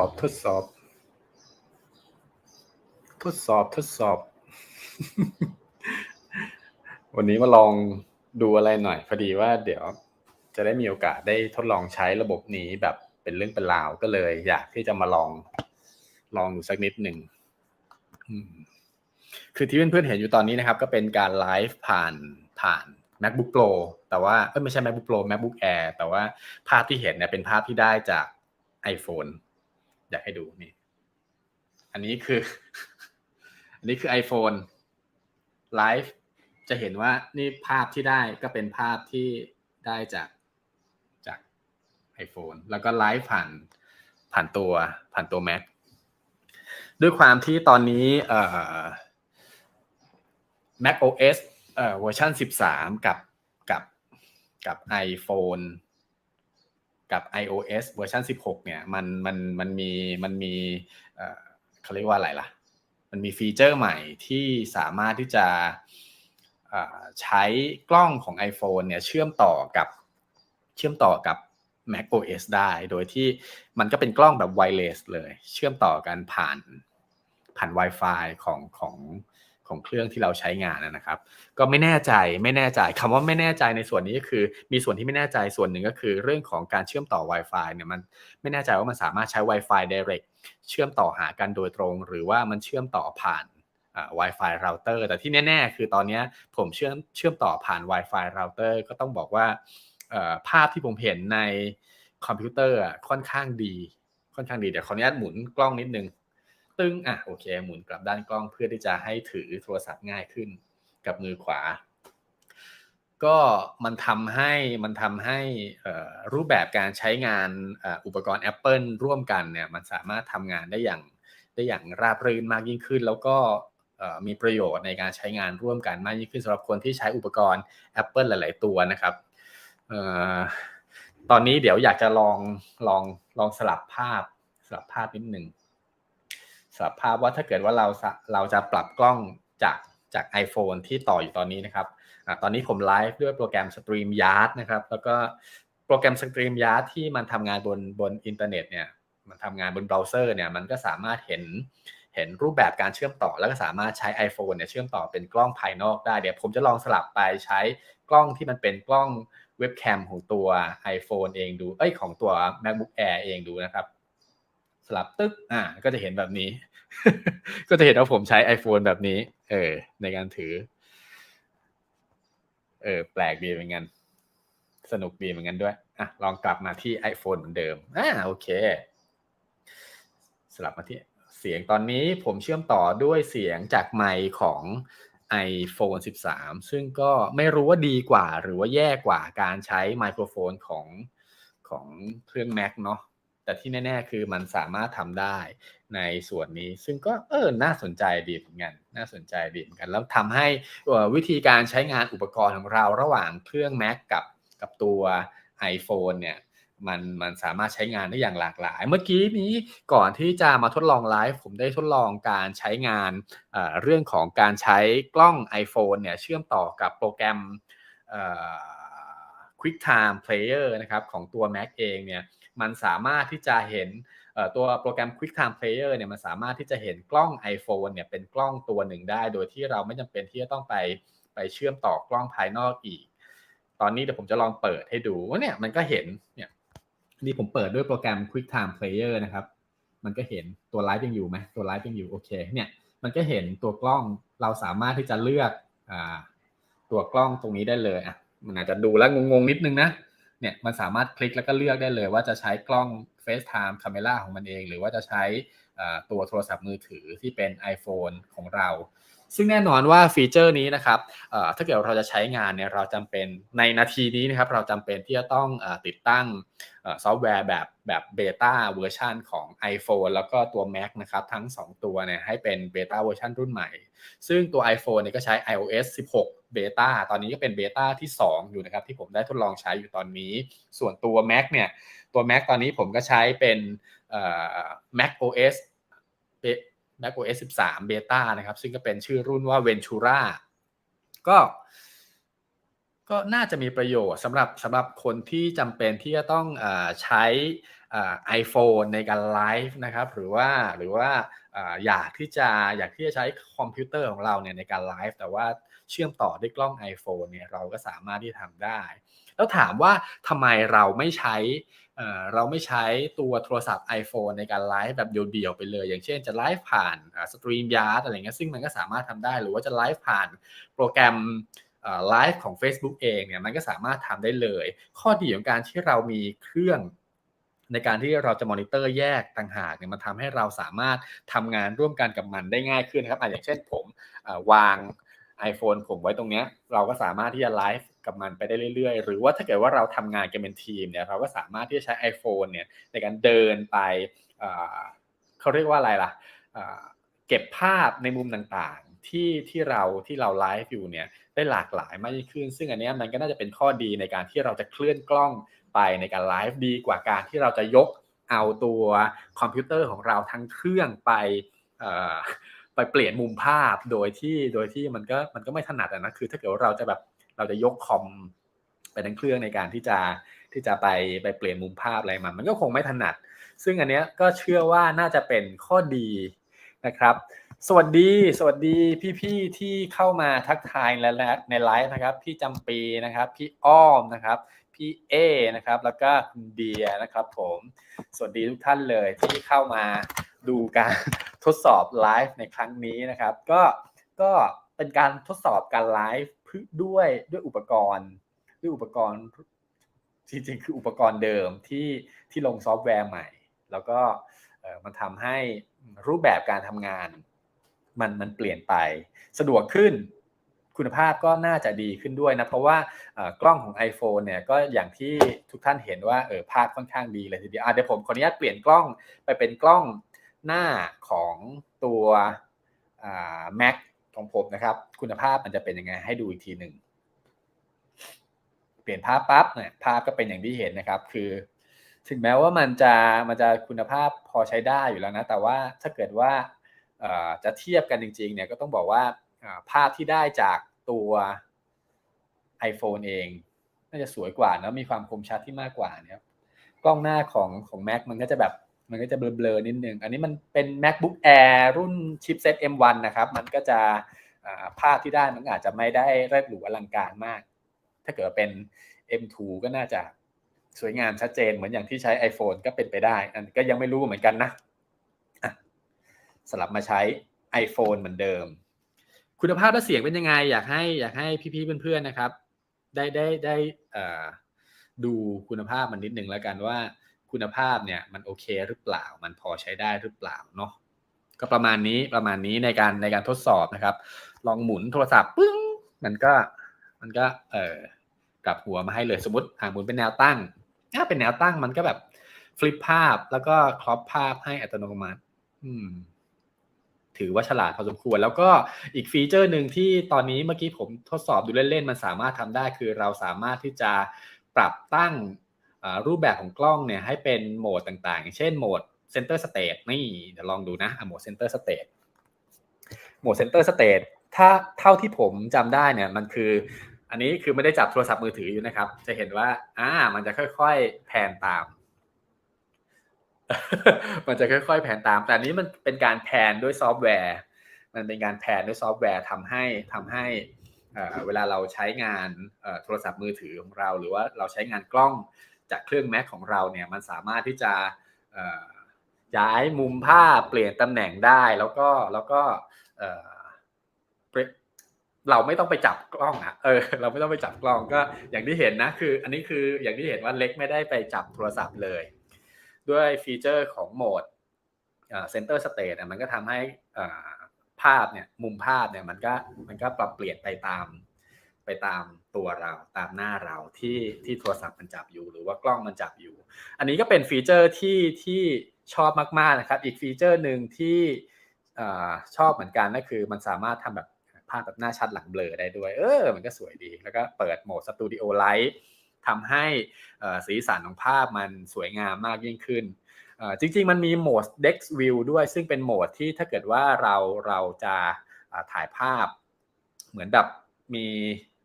อบทดสอบ ทดสอบทดสอบ วันนี้มาลองดูอะไรหน่อย พอดีว่าเดี๋ยวจะได้มีโอกาสได้ทดลองใช้ระบบนี้แบบเป็นเรื่องเป็นราวก็เลย อยากที่จะมาลองลองดูสักนิดหนึ่งคือที่เพื่อนๆเห็นอยู่ตอนนี้นะครับ ก็เป็นการไลฟ์ผ่านผ่าน macbook pro แต่ว่าเอ้ไม่ใช่ macbook pro macbook air แต่ว่าภาพที่เห็นเนี่ยเป็นภาพที่ได้จาก iPhone อยากให้ดูนี่ อันนี้คือ อันนี้คือ iPhone ไลฟ์จะเห็นว่านี่ภาพที่ได้ก็เป็นภาพที่ได้จากจาก iPhone แล้วก็ไลฟ์ผ่านผ่านตัวผ่านตัว Mac ด้วยความที่ตอนนี้เอ่อ Mac OS เอ่อเวอร์ชัน13 กับกับกับ iPhone กับ iOS เวอร์ชัน16 เนี่ยมันมันมันมีมันมีเขาเรียกว่าอะไรล่ะ มันมีฟีเจอร์ใหม่ที่สามารถที่จะใช้กล้องของ iPhone เนี่ยเชื่อมต่อกับเชื่อมต่อกับ Mac OS ได้ โดยที่มันก็เป็นกล้องแบบไวเลสเลย เชื่อมต่อกันผ่านผ่าน Wi-Fi ของของ ของเครื่องที่เราใช้งานนะครับ ก็ไม่แน่ใจไม่แน่ใจคำว่าไม่แน่ใจในส่วนนี้ก็คือ มีส่วนที่ไม่แน่ใจส่วนหนึ่งก็คือ เรื่องของการเชื่อมต่อ Wi-Fi เนี่ยมันไม่แน่ใจว่ามันสามารถใช้ Wi-Fi Direct เชื่อมต่อหากันโดยตรง หรือว่ามันเชื่อมต่อผ่าน Wi-Fi router แต่ที่แน่ ๆ คือตอนนี้ผมเชื่อมเชื่อมต่อผ่าน Wi-Fi router ก็ต้องบอกว่าภาพที่ผมเห็นในคอมพิวเตอร์ค่อนข้างดีค่อนข้างดีเดี๋ยวขออนุญาตหมุนกล้องนิดนึง ตึ้งอะโอเค หมุนกลับด้านกล้องเพื่อที่จะให้ถือโทรศัพท์ง่ายขึ้นกับมือขวา ก็มันทำให้มันทำให้รูปแบบการใช้งานอุปกรณ์ Apple ร่วมกันเนี่ยมันสามารถทำงานได้อย่างได้อย่างราบรื่นมากยิ่งขึ้น แล้วก็มีประโยชน์ในการใช้งานร่วมกันมากยิ่งขึ้นสำหรับคนที่ใช้อุปกรณ์ Apple หลาย ๆ ตัวนะครับตอนนี้เดี๋ยวอยากจะลองลองลองสลับภาพสลับภาพนิดหนึ่ง สภาพว่าถ้าเกิดว่าเราเราจะปรับกล้องจากจาก iPhone ที่ต่ออยู่ตอนนี้นะครับอตอนนี้ผมไลฟ์ด้วยโปรแกรม StreamYard นะครับ แล้วก็โปรแกรม StreamYard ที่มันทำงานบนบนอินเทอร์เน็ตเนี่ย มันทำงานบนเบราว์เซอร์เนี่ย มันก็สามารถเห็นเห็นรูปแบบการเชื่อมต่อ แล้วก็สามารถใช้ iPhone เนี่ยเชื่อมต่อเป็นกล้องภายนอกได้เดี๋ยวผมจะลองสลับไปใช้กล้องที่มันเป็นกล้องเว็บแคมของตัว iPhone เองดู เอ้ยของตัว MacBook Air เองดูนะครับ สลับตึ๊กอ่า ก็จะเห็นแบบนี้ ก็จะเห็นว่าผมใช้ iPhone แบบนี้ เออ ในการถือ เออ แปลกดีเหมือนกัน สนุกดีเหมือนกันด้วย อะ ลองกลับมาที่ iPhone เหมือนเดิม อ่า โอเค สลับมาที่เสียงตอนนี้ผมเชื่อมต่อด้วยเสียงจากไมค์ของ iPhone 13 ซึ่งก็ไม่รู้ว่าดีกว่า หรือว่าแย่กว่าการใช้ไมโครโฟนของของเครื่อง Mac เนาะ แต่ที่แน่ๆคือมันสามารถทำได้ในส่วนนี้ ซึ่งก็เออน่าสนใจดีเหมือนกันน่าสนใจดีเหมือนกัน แล้วทำให้วิธีการใช้งานอุปกรณ์ของเราระหว่างเครื่อง Mac กับกับตัว iPhone เนี่ยมันมันสามารถใช้งานได้อย่างหลากหลาย เมื่อกี้นี้ก่อนที่จะมาทดลองไลฟ์ผมได้ทดลองการใช้งานเเรื่องของการใช้กล้อง iPhone เนี่ยเชื่อมต่อกับโปรแกรม QuickTime Player นะครับของตัว Mac เองเนี่ย มันสามารถที่จะเห็นตัวโปรแกรม QuickTime Player เนี่ยมันสามารถที่จะเห็นกล้อง iPhone เนี่ยเป็นกล้องตัวหนึ่งได้ โดยที่เราไม่จำเป็นที่จะต้องไปไปเชื่อมต่อกล้องภายนอกอีก ตอนนี้เดี๋ยวผมจะลองเปิดให้ดูว่าเนี่ยมันก็เห็นเนี่ยนี่ผมเปิดด้วยโปรแกรม QuickTime Player นะครับ มันก็เห็นตัวไลฟ์ยังอยู่ไหมตัวไลฟ์ยังอยู่โอเคเนี่ยมันก็เห็นตัวกล้องเราสามารถที่จะเลือกอตัวกล้องตรงนี้ได้เลยอะมันอาจจะดูแล้วงงๆนิดนึงนะ เนี่ยมันสามารถคลิกแล้วก็เลือกได้เลยว่าจะใช้กล้อง FaceTime Camera ของมันเอง หรือว่าจะใช้ตัวโทรศัพท์มือถือที่เป็น iPhone ของเรา ซึ่งแน่นอนว่าฟีเจอร์นี้นะครับถ้าเกิดเราจะใช้งานเนี่ยเราจำเป็นในนาทีนี้นะครับเราจำเป็นที่จะต้องติดตั้งซอฟต์แวร์แบบแบบเบต้าเวอร์ชันของ iPhone แล้วก็ตัว Mac นะครับทั้ง 2 ตัวเนี่ยให้เป็นเบต้าเวอร์ชันรุ่นใหม่ ซึ่งตัว iPhone เนี่ยก็ใช้ iOS 16เบต้าตอนนี้ก็เป็นเบต้าที่ 2 อยู่นะครับที่ผมได้ทดลองใช้อยู่ตอนนี้ ส่วนตัว Mac เนี่ยตัว Mac ตอนนี้ผมก็ใช้เป็น Mac OS macOS 13 Beta นะครับ ซึ่งก็เป็นชื่อรุ่นว่า Ventura ก็ ก็น่าจะมีประโยชน์สำหรับสำหรับคนที่จำเป็นที่จะต้องอใช้ไอโฟนในการไลฟ์นะครับ หรือว่าหรือว่าอยากที่จะอยากที่จะใช้คอมพิวเตอร์ของเราเนี่ยในการไลฟ์แต่ว่าเชื่อมต่อด้วยกล้อง iPhone เนี่ยเราก็สามารถที่ทำได้ แล้วถามว่าทำไมเราไม่ใช้เราไม่ใช้ตัวโทรศัพท์ iPhone ในการไลฟ์แบบเดียวๆไปเลย อย่างเช่นจะไลฟ์ผ่านสตรีมยาร์ดอะไรเงี้ยซึ่งมันก็สามารถทำได้หรือว่าจะไลฟ์ผ่านโปรแกรมไลฟ์ของ Facebook เองเนี่ยมันก็สามารถทำได้เลย ข้อดีของการที่เรามีเครื่องในการที่เราจะมอนิเตอร์แยกต่างหากเนี่ยมันทำให้เราสามารถทำงานร่วมกันกับมันได้ง่ายขึ้นนะครับอย่างเช่นผมวาง iPhone ผมไว้ตรงเนี้ยเราก็สามารถที่จะไลฟ์ กับมันไปได้เรื่อยๆ หรือว่าถ้าเกิดว่าเราทำงานกันเป็นทีมเนี่ยเราก็สามารถที่จะใช้ iPhone เนี่ยในการเดินไปเขาเรียกว่าอะไรล่ะเก็บภาพในมุมต่างๆ ที่ที่เราที่เราไลฟ์อยู่เนี่ยได้หลากหลายมากยิ่งขึ้น ซึ่งอันนี้มันก็น่าจะเป็นข้อดีในการที่เราจะเคลื่อนกล้องไปในการไลฟ์ดีกว่าการที่เราจะยกเอาตัวคอมพิวเตอร์ของเราทั้งเครื่องไปไปเปลี่ยนมุมภาพโดยที่โดยที่มันก็มันก็ไม่ถนัดนะคือถ้าเกิดว่าเราจะแบบ เราจะยกคอมไปทั้งเครื่องในการที่จะที่จะไปไปเปลี่ยนมุมภาพอะไรมันมันก็คงไม่ถนัด ซึ่งอันเนี้ยก็เชื่อว่าน่าจะเป็นข้อดีนะครับ สวัสดี สวัสดีพี่ๆที่เข้ามาทักทายและในไลฟ์นะครับ พี่จำปีนะครับ พี่อ้อมนะครับ พี่เอนะครับ แล้วก็คุณเดียนะครับผม สวัสดีทุกท่านเลยที่เข้ามาดูการทดสอบไลฟ์ในครั้งนี้นะครับ ก็ก็เป็นการทดสอบการไลฟ์ ด้วยด้วยอุปกรณ์ด้วยอุปกรณ์จริงๆคืออุปกรณ์เดิมที่ที่ลงซอฟต์แวร์ใหม่ แล้วก็มันทำให้รูปแบบการทำงาน มันมันเปลี่ยนไปสะดวกขึ้นคุณภาพก็น่าจะดีขึ้นด้วยนะ เพราะว่ากล้องของ iPhone เนี่ยก็อย่างที่ทุกท่านเห็นว่าเออภาพค่อนข้างดีเลยทีเดียวเดี๋ยวผมขออนุญาตเปลี่ยนกล้องไปเป็นกล้องหน้าของตัว Mac ของผมนะครับ คุณภาพมันจะเป็นยังไงให้ดูอีกทีหนึ่งเปลี่ยนภาพปั๊บเนี่ยภาพก็เป็นอย่างที่เห็นนะครับ คือ ถึงแม้ว่ามันจะมันจะคุณภาพพอใช้ได้อยู่แล้วนะ แต่ว่าถ้าเกิดว่าจะเทียบกันจริงๆเนี่ยก็ต้องบอกว่าภาพที่ได้จากตัว iPhone เองน่าจะสวยกว่าแล้วมีความคมชัดที่มากกว่าเนี่ยกล้องหน้าของของ Mac มันก็จะแบบ มันก็จะเบลอๆนิดนึง อันนี้มันเป็น MacBook Air รุ่นชิปเซ็ต M1 นะครับ มันก็จะภาพที่ได้มันอาจจะไม่ได้เรดหรูอลังการมาก ถ้าเกิดเป็น M2 ก็น่าจะสวยงามชัดเจนเหมือนอย่างที่ใช้ iPhone ก็เป็นไปได้ อันก็ยังไม่รู้เหมือนกันนะสลับมาใช้ iPhone เหมือนเดิม คุณภาพและเสียงเป็นยังไง อยากให้อยากให้พี่ๆเพื่อนๆนะครับ ได้ได้ได้ดูคุณภาพมันนิดนึงแล้วกันว่า คุณภาพเนี่ยมันโอเคหรือเปล่า มันพอใช้ได้หรือเปล่าเนาะก็ประมาณนี้ประมาณนี้ในการในการทดสอบนะครับ ลองหมุนโทรศัพท์ปึ้งมันก็มันก็เออกลับหัวมาให้เลยสมมติหาหมุนเป็นแนวตั้งถ้าเป็นแนวตั้งมันก็แบบฟลิปภาพแล้วก็ครอปภาพให้อัตโนมัติ อืม ถือว่าฉลาดพอสมควร แล้วก็อีกฟีเจอร์หนึ่งที่ตอนนี้เมื่อกี้ผมทดสอบดูเล่นๆ มันสามารถทำได้คือเราสามารถที่จะปรับตั้ง รูปแบบของกล้องเนี่ยให้เป็นโหมดต่างๆ เช่นโหมด Center State นี่เดี๋ยวลองดูนะโหมด Center State โหมด Center State ถ้าเท่าที่ผมจำได้เนี่ยมันคือ อันนี้คือไม่ได้จับโทรศัพท์มือถืออยู่นะครับ จะเห็นว่าอ่ามันจะค่อยๆแผนตาม มันจะค่อยๆแผนตาม แต่นี้มันเป็นการแผนด้วยซอฟต์แวร์ มันเป็นการแผนด้วยซอฟต์แวร์ทำให้ทำให้เวลาเราใช้งานโทรศัพท์มือถือของเรา หรือว่าเราใช้งานกล้อง จากเครื่อง Mac ของเราเนี่ยมันสามารถที่จะย้ายมุมภาพเปลี่ยนตำแหน่งได้แล้วก็แล้วก็เราไม่ต้องไปจับกล้องอะเออเราไม่ต้องไปจับกล้องก็อย่างที่เห็นนะคือ อันนี้คืออย่างที่เห็นว่าเล็กไม่ได้ไปจับโทรศัพท์เลย ด้วยฟีเจอร์ของโหมดเซนเตอร์สเตทมันก็ทำให้ภาพเนี่ยมุมภาพเนี่ยมันก็มันก็ปรับเปลี่ยนไปตาม ไปตามตัวเราตามหน้าเราที่ที่โทรศัพท์มันจับอยู่หรือว่ากล้องมันจับอยู่ อันนี้ก็เป็นฟีเจอร์ที่ที่ชอบมากๆนะครับ อีกฟีเจอร์หนึ่งที่ชอบเหมือนกันก็คือมันสามารถทำแบบภาพแบบหน้าชัดหลังเบลอได้ด้วย เออ มันก็สวยดี แล้วก็เปิดโหมดสตูดิโอไลท์ทำให้สีสันของภาพมันสวยงามมากยิ่งขึ้น จริงๆ มันมีโหมด Dex View ด้วย ซึ่งเป็นโหมดที่ถ้าเกิดว่าเราเราจะถ่ายภาพเหมือนแบบมี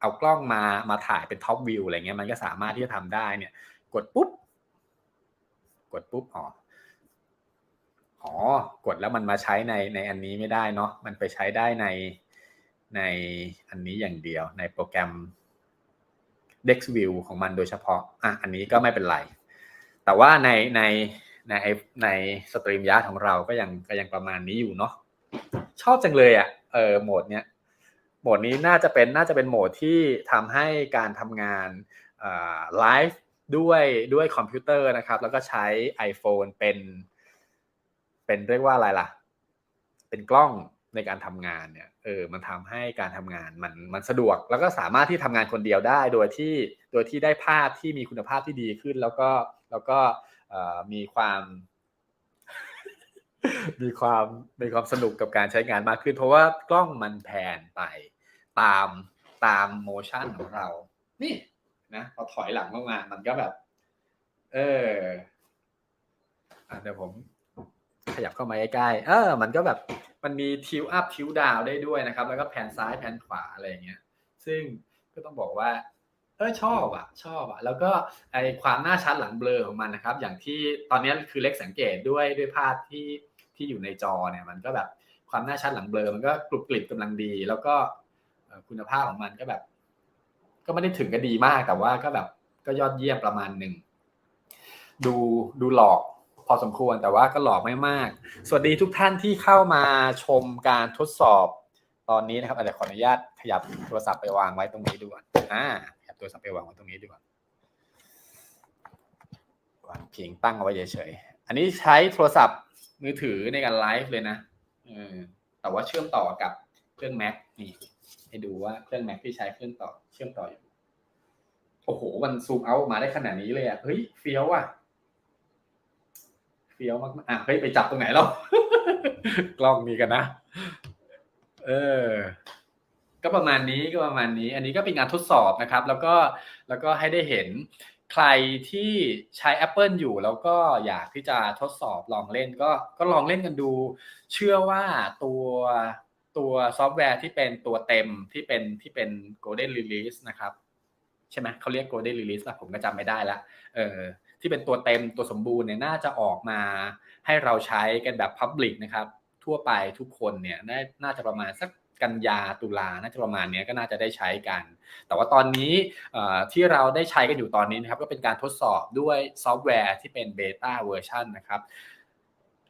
เอากล้องมามาถ่ายเป็นท็อปวิวอะไรเงี้ยมันก็สามารถที่จะทำได้เนี่ย กดปุ๊บ กดปุ๊บอ๋ออ๋อกดแล้วมันมาใช้ในในอันนี้ไม่ได้เนาะมันไปใช้ได้ในในอันนี้อย่างเดียวในโปรแกรม DexView ของมันโดยเฉพาะอะอันนี้ก็ไม่เป็นไร แต่ว่าในในในในสตรีมยาของเราก็ยังก็ยังประมาณนี้อยู่เนาะชอบจังเลยอะ่ะเออโหมดเนี้ย มดนี้น่าจะเป็นน่าจะเป็นโหมดที่ทำให้การทำงานไลฟ์ด้วยด้วยคอมพิวเตอร์นะครับ แล้วก็ใช้ iPhone เป็น เป็นเรียกว่าอะไรล่ะ เป็นกล้องในการทำงานเนี่ยเออมันทำให้การทำงานมันมันสะดวก แล้วก็สามารถที่ทำงานคนเดียวได้โดยที่โดยที่ได้ภาพที่มีคุณภาพที่ดีขึ้น แล้วก็แล้วก็มีความมีความมีความสนุกกับการใช้งานมากขึ้น เพราะว่ากล้องมันแผนไป ตามตามโมชั่นของเรา นี่นะพอถอยหลังลงมา มันก็แบบเอออเดี๋ยวผม ขยับเข้ามาใกล้ๆเออ มันก็แบบมันมีทิวอัพทิวดาวได้ด้วยนะครับ แล้วก็แผนซ้ายแผนขวาอะไรอย่างเงี้ย ซึ่งก็ต้องบอกว่า เออชอบอะ ชอบอะ แล้วก็ไอความหน้าชัดหลังเบลอของมันนะครับ อย่างที่ตอนนี้คือเล็กสังเกตด้วยด้วยภาพที่ที่อยู่ในจอเนี่ย มันก็แบบความหน้าชัดหลังเบลอมันก็กรุบกริบกำลังดี แล้วก็ คุณภาพของมันก็แบบ ก็ไม่ได้ถึงก็ดีมากแต่ว่าก็แบบก็ยอดเยี่ยมประมาณหนึ่งดูดูหลอกพอสมควรแต่ว่าก็หลอกไม่มาก สวัสดีทุกท่านที่เข้ามาชมการทดสอบตอนนี้นะครับอาจจะขออนุญาตขยับโทรศัพท์ไปวางไว้ตรงนี้ดูก่อนอ่าขยับโทรศัพท์ไปวางไว้ตรงนี้ดูก่อนวางเพิงตั้งเอาไว้เฉยๆอันนี้ใช้โทรศัพท์มือถือในการไลฟ์เลยนะอแต่ว่าเชื่อมต่อกับเครื่อง Mac นี่ ให้ดูว่าเครื่อง Mac ที่ใช้เครื่องต่อเชื่อมต่ออยู่ โอ้โห มันซูมเอาออกมาได้ขนาดนี้เลยอะ เฮ้ยเฟี้ยวอะ เฟี้ยวมากอะ เฮ้ยไปจับตรงไหนเรากล้องนี้กันนะ เออ ก็ประมาณนี้ก็ประมาณนี้ อันนี้ก็เป็นงานทดสอบนะครับ แล้วก็แล้วก็ให้ได้เห็นใครที่ใช้ Apple อยู่แล้วก็อยากที่จะทดสอบลองเล่นก็ก็ลองเล่นกันดู เชื่อว่าตัว ตัวซอฟต์แวร์ที่เป็นตัวเต็มที่เป็นที่เป็น Golden Release นะครับ ใช่ไหมเขาเรียก Golden Release ละผมก็จำไม่ได้ละเออที่เป็นตัวเต็มตัวสมบูรณ์เนี่ยน่าจะออกมาให้เราใช้กันแบบ Public นะครับ ทั่วไปทุกคนเนี่ยน่าจะประมาณสักกันยาตุลาน่าจะประมาณนี้ก็น่าจะได้ใช้กัน แต่ว่าตอนนี้ที่เราได้ใช้กันอยู่ตอนนี้นะครับก็เป็นการทดสอบด้วยซอฟต์แวร์ที่เป็นเบต้าเวอร์ชันนะครับ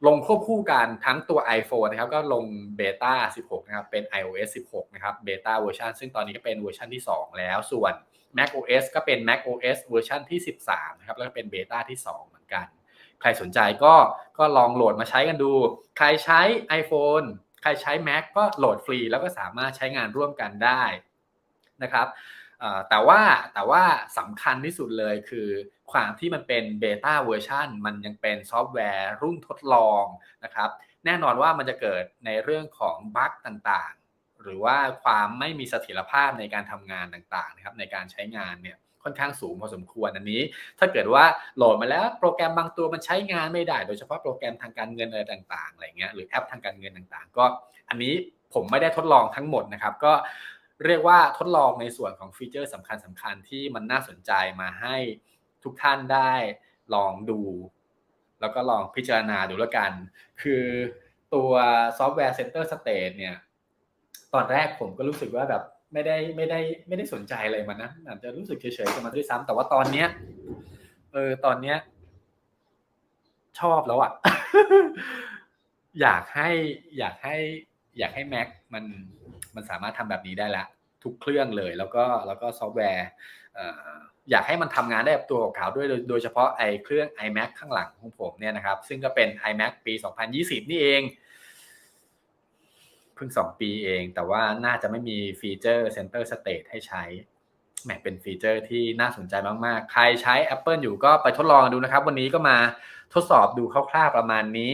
ลงควบคู่กันทั้งตัว iPhone นะครับก็ลงเบต้า16 นะครับเป็น iOS 16 นะครับเบต้าเวอร์ชันซึ่งตอนนี้ก็เป็นเวอร์ชันที่ 2 แล้วส่วน Mac OS ก็เป็น Mac OS เวอร์ชันที่ 13 นะครับแล้วก็เป็นเบต้าที่ 2 เหมือนกัน ใครสนใจก็ก็ลองโหลดมาใช้กันดู ใครใช้ iPhone ใครใช้ Mac ก็โหลดฟรีแล้วก็สามารถใช้งานร่วมกันได้นะครับแต่ว่าแต่ว่าสำคัญที่สุดเลยคือความที่มันเป็นเบต้าเวอร์ชันมันยังเป็นซอฟต์แวร์รุ่นทดลองนะครับ แน่นอนว่ามันจะเกิดในเรื่องของบั๊กต่างๆ หรือว่าความไม่มีเสถียรภาพในการทำงานต่างๆนะครับในการใช้งานเนี่ยค่อนข้างสูงพอสมควรอันนี้ ถ้าเกิดว่าโหลดมาแล้วโปรแกรมบางตัวมันใช้งานไม่ได้ โดยเฉพาะโปรแกรมทางการเงินอะไรต่างๆอะไรเงี้ยหรือแอปทางการเงินต่างๆ ก็อันนี้ผมไม่ได้ทดลองทั้งหมดนะครับ ก็เรียกว่าทดลองในส่วนของฟีเจอร์สำคัญสำคัญที่มันน่าสนใจมาให้ทุกท่านได้ลองดู แล้วก็ลองพิจารณาดูแล้วกัน คือตัวซอฟต์แวร์ Center State เนี่ย ตอนแรกผมก็รู้สึกว่าแบบไม่ได้ไม่ได้ไม่ได้สนใจอะไรมันนะอาจจะรู้สึกเฉยๆกับมันด้วยซ้ำแต่ว่าตอนเนี้ยเออตอนเนี้ย ชอบแล้วอะ่ะ อยากให้อยากให้ อยากให้ Mac มันมันสามารถทำแบบนี้ได้ละ ทุกเครื่องเลย แล้วก็แล้วก็ซอฟต์แวร์ อยากให้มันทำงานได้แบบตัวของขาวด้วยโดยเฉพาะไอ้เครื่อง iMac ข้างหลังของผมเนี่ยนะครับ ซึ่งก็เป็น iMac ปี 2020 นี่เองเพิ่ง 2 ปีเอง แต่ว่าน่าจะไม่มีฟีเจอร์ Center State ให้ใช้แหมเป็นฟีเจอร์ที่น่าสนใจมาก ๆ ใครใช้ Apple อยู่ก็ไปทดลองดูนะครับ วันนี้ก็มาทดสอบดูคร่าว ๆ ประมาณนี้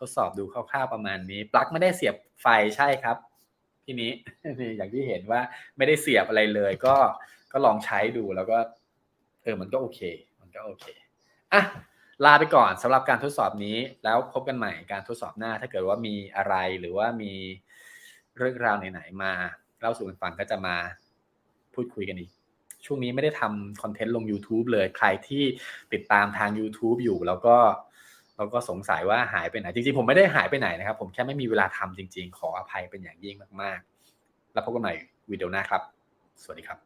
ทดสอบดูคร่าว ๆ ประมาณนี้ ปลั๊กไม่ได้เสียบไฟใช่ครับ ทีนี้อย่างที่เห็นว่าไม่ได้เสียบอะไรเลยก็ ก็ลองใช้ดูแล้วก็ เออมันก็โอเค มันก็โอเคอะลาไปก่อนสำหรับการทดสอบนี้แล้วพบกันใหม่การทดสอบหน้า ถ้าเกิดว่ามีอะไรหรือว่ามีเรื่องราวไหนๆมาเล่าสู่กันฟังก็จะมาพูดคุยกันอีก ช่วงนี้ไม่ได้ทำคอนเทนต์ลง YouTube เลยใครที่ติดตามทาง YouTube อยู่แล้วก็แล้วก็สงสัยว่าหายไปไหน จริงๆ ผมไม่ได้หายไปไหนนะครับ ผมแค่ไม่มีเวลาทำจริง ๆ ขออภัยเป็นอย่างยิ่งมาก ๆ แล้วพบกันใหม่วิดีโอหน้าครับ สวัสดีครับ